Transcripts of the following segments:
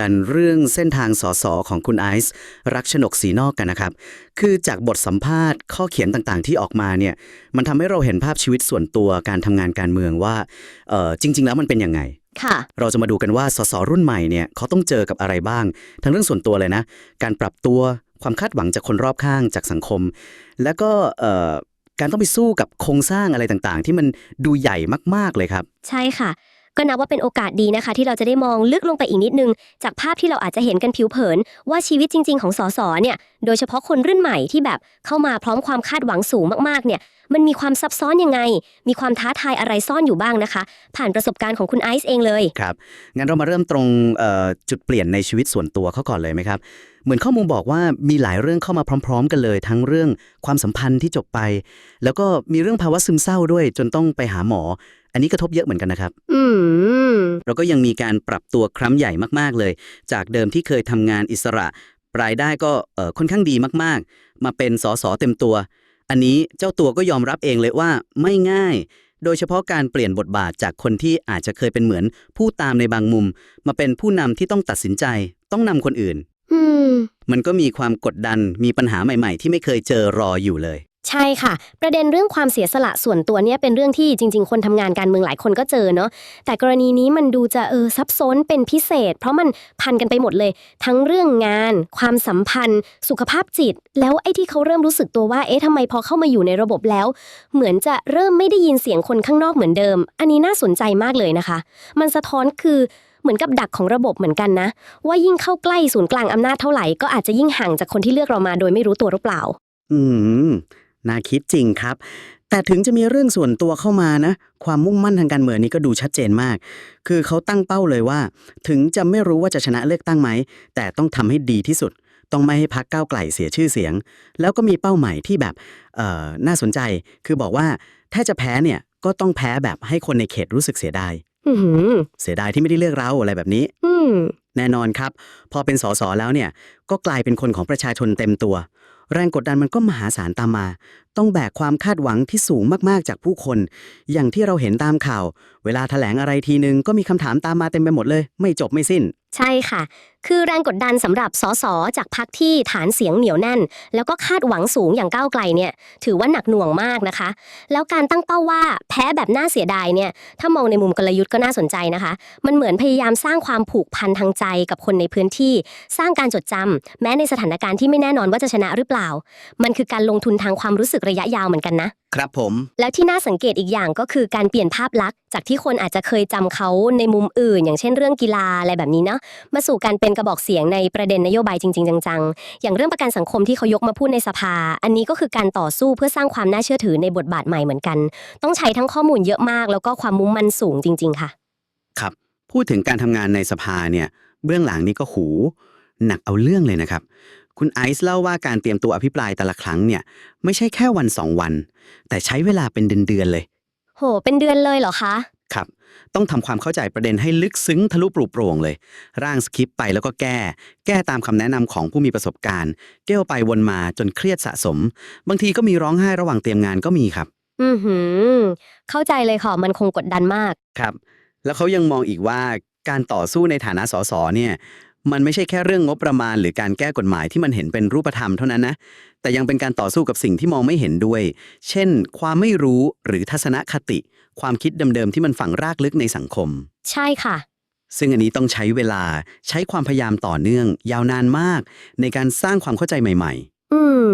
กันเรื่องเส้นทางสสของคุณไอซ์รักชนกสีนอกกันนะครับ คือจากบทสัมภาษณ์ข้อเขียนต่างๆ ที่ออกมาเนี่ยมันทำให้เราเห็นภาพชีวิตส่วนตัวการทำงานการเมืองว่าเอ่อจริง ๆ แล้วมันเป็นยังไงค่ะเราจะมาดูกันว่าสสรุ่นใหม่เนี่ยเขาต้องเจอกับอะไรบ้าง ทั้งเรื่องส่วนตัวเลยนะ การปรับตัวความคาดหวังจากคนรอบข้างจากสังคม แล้วก็เอ่อการต้องไปสู้กับโครงสร้างอะไรต่างๆ ที่มันดูใหญ่มากๆเลยครับ ใช่ค่ะ ก็นับว่าเป็นโอกาสดีนะคะ ที่เราจะได้มองลึกลงไปอีกนิดนึง จากภาพที่เราอาจจะเห็นกันผิวเผิน ว่าชีวิตจริง ๆ ของสสเนี่ยโดยเฉพาะคนรุ่นใหม่ที่แบบเข้ามาพร้อมความคาดหวังสูงมากๆเนี่ยมันมีความซับซ้อนยังไง มีความท้าทายอะไรซ่อนอยู่บ้างนะคะ ผ่านประสบการณ์ของคุณไอซ์เองเลย ครับ งั้นเรามาเริ่มตรงจุดเปลี่ยนในชีวิตส่วนตัวเขาก่อนเลยไหมครับ เหมือนข้อมูลบอกว่ามีหลายเรื่องเข้ามาพร้อม ๆ กันเลย ทั้งเรื่องความสัมพันธ์ที่จบไป แล้วก็มีเรื่องภาวะซึมเศร้าด้วยจนต้องไปหาหมอ อันนี้กระทบเยอะเหมือนกันนะครับ อืม เราก็ยังมีการปรับตัวครั้งใหญ่มากๆเลย จากเดิมที่เคยทำงานอิสระ รายได้ก็เอ่อค่อนข้างดีมากๆ มาเป็นสสเต็มตัว อันนี้เจ้าตัวก็ยอมรับเองเลยว่าไม่ง่าย โดยเฉพาะการเปลี่ยนบทบาทจากคนที่อาจจะเคยเป็นเหมือนผู้ตามในบางมุม มาเป็นผู้นำที่ต้องตัดสินใจ ต้องนำคนอื่น อืม มันก็มีความกดดันมีปัญหาใหม่ ๆ ที่ไม่เคยเจอรออยู่เลย ใช่ค่ะ ประเด็นเรื่องความเสียสละส่วนตัวเนี่ยเป็นเรื่องที่จริง ๆ คนทำงานการเมืองหลายคนก็เจอเนาะแต่กรณีนี้มันดูจะเออซับซ้อนเป็นพิเศษ เพราะมันพันกันไปหมดเลย ทั้งเรื่องงาน ความสัมพันธ์ สุขภาพจิต แล้วไอ้ที่เขาเริ่มรู้สึกตัวว่าเอ๊ะทำไมพอเข้ามาอยู่ในระบบแล้ว เหมือนจะเริ่มไม่ได้ยินเสียงคนข้างนอกเหมือนเดิม อันนี้น่าสนใจมากเลยนะคะ มันสะท้อนคือเหมือนกับดักของระบบเหมือนกันนะ ว่ายิ่งเข้าใกล้ศูนย์กลางอำนาจเท่าไหร่ก็อาจจะยิ่งห่างจากคนที่เลือกเรามาโดยไม่รู้ตัวหรือเปล่า อืม น่าคิดจริงครับ แต่ถึงจะมีเรื่องส่วนตัวเข้ามานะ ความมุ่งมั่นทางการเมืองนี้ก็ดูชัดเจนมาก คือเขาตั้งเป้าเลยว่า ถึงจะไม่รู้ว่าจะชนะเลือกตั้งไหม แต่ต้องทำให้ดีที่สุด ต้องไม่ให้พักก้าวไกลเสียชื่อเสียง แล้วก็มีเป้าหมายที่แบบเอ่อน่าสนใจ คือบอกว่าถ้าจะแพ้เนี่ยก็ต้องแพ้แบบให้คนในเขตรู้สึกเสียดายอือหือเสียดายที่ไม่ได้เลือกเราอะไรแบบนี้อืมแน่นอนครับ พอเป็นสสแล้วเนี่ย ก็กลายเป็นคนของประชาชนเต็มตัว แรงกดดันมันก็มหาศาลตามมาต้องแบกความคาดหวังที่สูงมากๆจากผู้คน อย่างที่เราเห็นตามข่าว เวลาแถลงอะไรทีนึงก็มีคำถามตามมาเต็มไปหมดเลย ไม่จบไม่สิ้น ใช่ค่ะ คือแรงกดดันสำหรับสสจากพรรคที่ฐานเสียงเหนียวแน่น แล้วก็คาดหวังสูงอย่างก้าวไกลเนี่ยถือว่าหนักหน่วงมากนะคะ แล้วการตั้งเป้าว่าแพ้แบบน่าเสียดายเนี่ยถ้ามองในมุมกลยุทธ์ก็น่าสนใจนะคะ มันเหมือนพยายามสร้างความผูกพันทางใจกับคนในพื้นที่ สร้างการจดจำแม้ในสถานการณ์ที่ไม่แน่นอนว่าจะชนะหรือเปล่า มันคือการลงทุนทางความรู้สึกระยะยาวเหมือนกันนะ ครับผม แล้วที่น่าสังเกตอีกอย่างก็คือการเปลี่ยนภาพลักษณ์จากที่คนอาจจะเคยจำเขาในมุมอื่น อย่างเช่นเรื่องกีฬาอะไรแบบนี้เนาะมาสู่การเป็นกระบอกเสียงในประเด็นนโยบายจริง ๆ จังๆ อย่างเรื่องประกันสังคมที่เขายกมาพูดในสภา อันนี้ก็คือการต่อสู้เพื่อสร้างความน่าเชื่อถือในบทบาทใหม่เหมือนกัน ต้องใช้ทั้งข้อมูลเยอะมาก แล้วก็ความมุ่งมั่นสูงจริง ๆ ค่ะ ครับ พูดถึงการทำงานในสภาเนี่ยเบื้องหลังนี้ก็หูหนักเอาเรื่องเลยนะครับ คุณไอซ์เล่าว่าการเตรียมตัวอภิปรายแต่ละครั้งเนี่ย ไม่ใช่แค่วันสองวัน แต่ใช้เวลาเป็นเดือนๆเลย โห เป็นเดือนเลยเหรอคะ ครับ ต้องทำความเข้าใจประเด็นให้ลึกซึ้งทะลุปลุโปร่งเลย ร่างสคริปต์ไปแล้วก็แก้ แก้ตามคำแนะนำของผู้มีประสบการณ์ เก้วไปวนมาจนเครียดสะสม บางทีก็มีร้องไห้ระหว่างเตรียมงานก็มีครับ อือหือ เข้าใจเลยค่ะ มันคงกดดันมาก ครับ แล้วเขายังมองอีกว่าการต่อสู้ในฐานะสสเนี่ย มันไม่ใช่แค่เรื่องงบประมาณ หรือการแก้กฎหมายที่มันเห็นเป็นรูปธรรมเท่านั้นนะ แต่ยังเป็นการต่อสู้กับสิ่งที่มองไม่เห็นด้วย เช่น ความไม่รู้หรือทัศนคติ ความคิดเดิมๆที่มันฝังรากลึกในสังคม ใช่ค่ะ ซึ่งอันนี้ต้องใช้เวลาใช้ความพยายามต่อเนื่อง ยาวนานมาก ในการสร้างความเข้าใจใหม่อืม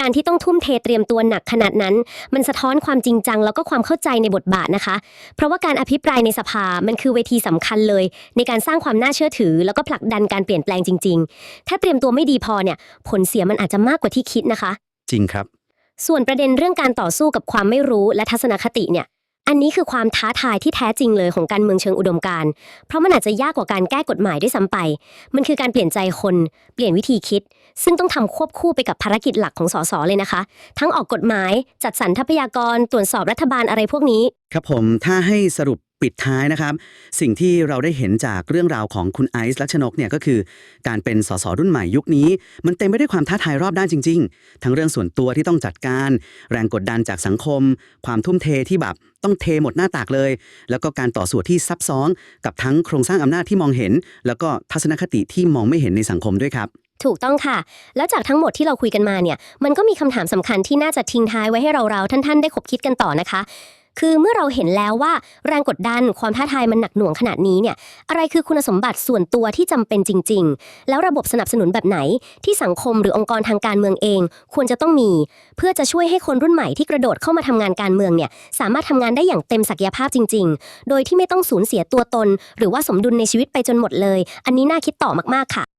การที่ต้องทุ่มเทเตรียมตัวหนักขนาดนั้น มันสะท้อนความจริงจัง แล้วก็ความเข้าใจในบทบาทนะคะ เพราะว่าการอภิปรายในสภา มันคือเวทีสำคัญเลย ในการสร้างความน่าเชื่อถือ แล้วก็ผลักดันการเปลี่ยนแปลงจริง ๆ ถ้าเตรียมตัวไม่ดีพอเนี่ย ผลเสียมันอาจจะมากกว่าที่คิดนะคะๆจริงครับ ส่วนประเด็นเรื่องการต่อสู้กับความไม่รู้และทัศนคติเนี่ย อันนี้คือความท้าทายที่แท้จริงเลยของการเมืองเชิงอุดมการณ์เพราะมันอาจจะยากกว่าการแก้กฎหมายด้วยซ้ำไป มันคือการเปลี่ยนใจคน เปลี่ยนวิธีคิด ซึ่งต้องทำควบคู่ไปกับภารกิจหลักของสสเลยนะคะ ทั้งออกกฎหมาย จัดสรรทรัพยากร ตรวจสอบรัฐบาลอะไรพวกนี้ ครับผมถ้าให้สรุป ปิดท้ายนะครับ สิ่งที่เราได้เห็นจากเรื่องราวของคุณไอซ์ลักษณกเนี่ยก็คือ การเป็นสสรุ่นใหม่ยุคนี้ มันเต็มไปด้วยความท้าทายรอบด้านจริง ๆ ทั้งเรื่องส่วนตัวที่ต้องจัดการ แรงกดดันจากสังคม ความทุ่มเทที่แบบต้องเทหมดหน้าตากเลย แล้วก็การต่อสู้ที่ซับซ้อนกับทั้งโครงสร้างอำนาจที่มองเห็น แล้วก็ทัศนคติที่มองไม่เห็นในสังคมด้วยครับถูกต้องค่ะ แล้วจากทั้งหมดที่เราคุยกันมาเนี่ย มันก็มีคำถามสำคัญที่น่าจะทิ้งท้ายไว้ให้เราๆ ท่านๆ ได้คบคิดกันต่อนะคะ คือเมื่อเราเห็นแล้วว่าแรงกดดันความท้าทายมันหนักหน่วงขนาดนี้เนี่ยอะไรคือคุณสมบัติส่วนตัวที่จำเป็นจริง ๆ แล้วระบบสนับสนุนแบบไหน ที่สังคมหรือองค์กรทางการเมืองเอง ควรจะต้องมี เพื่อจะช่วยให้คนรุ่นใหม่ที่กระโดดเข้ามาทำงานการเมืองเนี่ยสามารถทำงานได้อย่างเต็มศักยภาพจริง ๆ โดยที่ไม่ต้องสูญเสียตัวตน หรือว่าสมดุลในชีวิตไปจนหมดเลย อันนี้น่าคิดต่อมากๆค่ะ